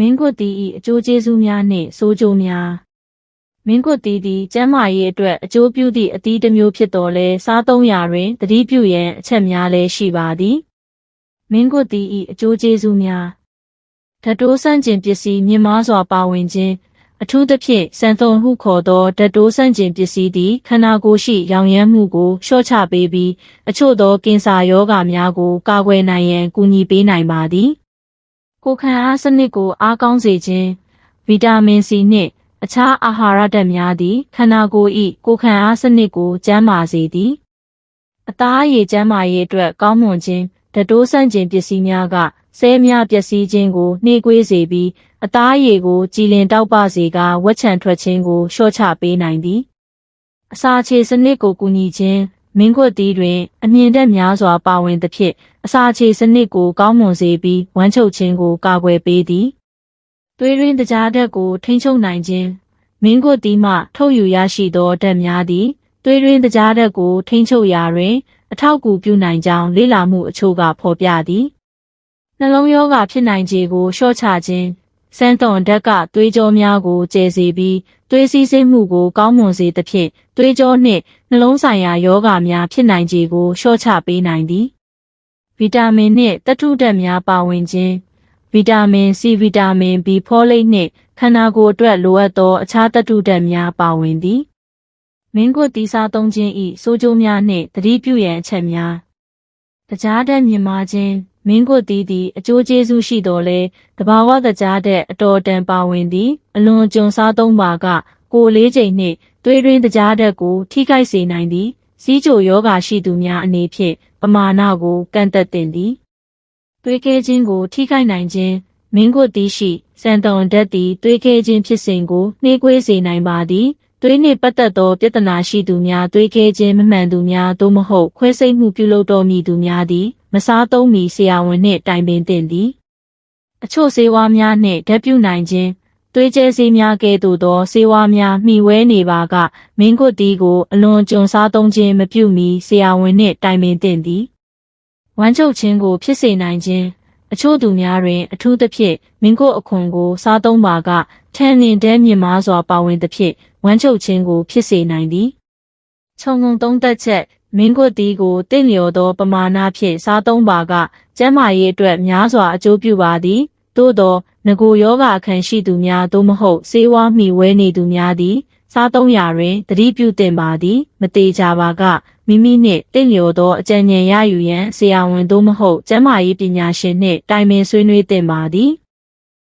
မင်းကွတ်တီ၏အကျိုးကျေးဇူးများနှင့်ဆိုးကျိုးများမင်းကွတ်တီသည်ကျန်းမာရေးအတွက်အကျိုးပြုသည့်အသီးတစ်မျိုးဖြစ်တော်လဲစားသုံးရာတွင်သတိပြုရန်အချက်များလည်းရှိပါသည်မင်းကွတ်တီ၏အကျိုးကျေးဇူးများဓာတ်တိုးဆန့်ကျင်ပစ္စည်းမြင့်မားစွာပါဝင်ခြင်းအထူးသဖြင့်စံသွန်ဟုခေါ်သောဓာတ်တိုးဆန့်ကျင်ပစ္စည်းသည်ခန္ဓာကိုယ်ရှိရောင်ရမ်းမှုကိုလျှော့ချပေးပြီးအချို့သောကင်ဆာရောဂါများကိုကာကွယ်နိုင်ရန်ကူညီပေးနိုင်ပါသည် ကိုယ်ခံအားစနစ်ကိုအားကောင်းစေခြင်းဗီတာမင်စီနှင့်အခြားအာဟာရဓာတ်များသည်ခန္ဓာကိုယ်၏ကိုယ်ခံအားစနစ်ကိုကျန်းမာစေသည်အသားအရည်ကျန်းမာရေးအတွက်ကောင်းမွန်ခြင်းဓာတ်တိုးဆန့်ကျင်ပစ္စည်းများကဆဲများပျက်စီးခြင်းကိုနှေးကွေးစေပြီးအသားအရည်ကိုကြည်လင်တောက်ပစေကဝက်ချံထွက်ခြင်းကိုလျှော့ချပေးနိုင်သည်အစာခြေစနစ်ကိုကူညီခြင်း မင်းခွက်သီးတွင် အမြင့်တက်များစွာပါဝင်သဖြင့်အစာခြေစနစ်ကိုကောင်းမွန်စေပြီးဝမ်းချုပ်ခြင်းကိုကာကွယ်ပေးသည်သွေးရင်းတကြားဓာတ်ကိုထိန်းချုပ်နိုင်ခြင်းမင်းခွက်သီးမှထုတ်ယူရရှိသောဓာတ်များသည်သွေးရင်းတကြားဓာတ်ကိုထိန်းချုပ်ရာတွင် အထောက်အကူပြုနိုင်ကြောင်းလေ့လာမှုအချို့ကဖော်ပြသည်နှလုံးရောဂါဖြစ်နိုင်ခြေကိုလျှော့ချခြင်း စမ်းသွန်ဓာတ်ကသွေးကြောများကိုကျဲစေပြီးသွေးစည်းစိမ်မှုကိုကောင်းမွန်စေသဖြင့်သွေးကြောနှင့်နှလုံးဆိုင်ရာယောဂများဖြစ်နိုင်ခြေကိုလျှော့ချပေးနိုင်သည်ဗီတာမင်နှင့်သတ္ထုဓာတ်များပါဝင်ခြင်းဗီတာမင် C ဗီတာမင် B ဖောလိတ်နှင့်ခန္ဓာကိုယ်အတွက်လိုအပ်သောအခြားသတ္ထုဓာတ်များပါဝင်သည်မင်းကွတ်တီးစားသုံးခြင်း၏စိုးကျိုးများနှင့်သတိပြုရန်အချက်များတကြားဓာတ်မြင်မာခြင်း မင်းကွတ်တီးသည်အကျိုးကျေးဇူးရှိတော်လဲတဘာဝတကြားတဲ့အတော်တန်ပါဝင်သည် အလွန်ကြုံစားသုံးပါက ကိုယ်လေးချိန်နှင့်သွေးရင်းတကြားဓာတ်ကို ထိခိုက်စေနိုင်သည်စီးကြိုယောဂါရှိသူများအနေဖြင့်ပမာဏကိုကန့်သက်တင်သည်သွေးကဲခြင်းကို ထိခိုက်နိုင်ခြင်းမင်းကွတ်တီးရှိစံတုံဓာတ်သည်သွေးကဲခြင်းဖြစ်စဉ်ကိုနှေးကွေးစေနိုင်ပါသည် သွေးနှင့်ပတ်သက်သောပြဿနာရှိသူများသွေးကဲခြင်းမမှန်သူများသို့မဟုတ်ခွဲစိတ်မှုပြုလုပ်တော်မူသူများသည် မစားသုံးမီဆရာဝန်နှင့်တိုင်ပင်သင့်သည်အချို့ဆေးဝါးများနှင့်ဓာတ်ပြုနိုင်ခြင်းသွေးကျဲဆေးများကဲ့သို့သောဆေးဝါးများမှီဝဲနေပါကမင်းကွတ်တီးကိုအလွန်ကြုံစားသုံးခြင်းမပြုမီဆရာဝန်နှင့်တိုင်ပင်သင့်သည်ဝမ်းချုပ်ခြင်းကိုဖြစ်စေနိုင်ခြင်းအချို့သူများတွင် အထူးသဖြင့်မင်းကိုအခွန်ကိုစားသုံးပါကထန်နှင်တဲမြင့်မားစွာပါဝင်သဖြင့် ဝမ်းချုပ်ခြင်းကိုဖြစ်စေနိုင်သည်ခြုံငုံသုံးသက်ချက်မင်းကွတ်တီးကိုတင့်လျော်သောပမာဏဖြင့်စားသုံးပါကကျန်းမာရေးအတွက်များစွာအကျိုးပြုပါသည်သို့သောငကိုယောဂအခန်းရှိသူများသို့မဟုတ်ဆေးဝါးမှီဝဲနေသူများသည် စားသုံးရာတွင်သတိပြုသင့်ပါသည်မသေးကြပါကမိမိနှင့်တင့်လျော်သောအကြံဉာဏ်ရယူရန်ဆရာဝန်သို့မဟုတ်ကျန်းမာရေးပညာရှင်နှင့်တိုင်ပင်ဆွေးနွေးသင့်ပါသည်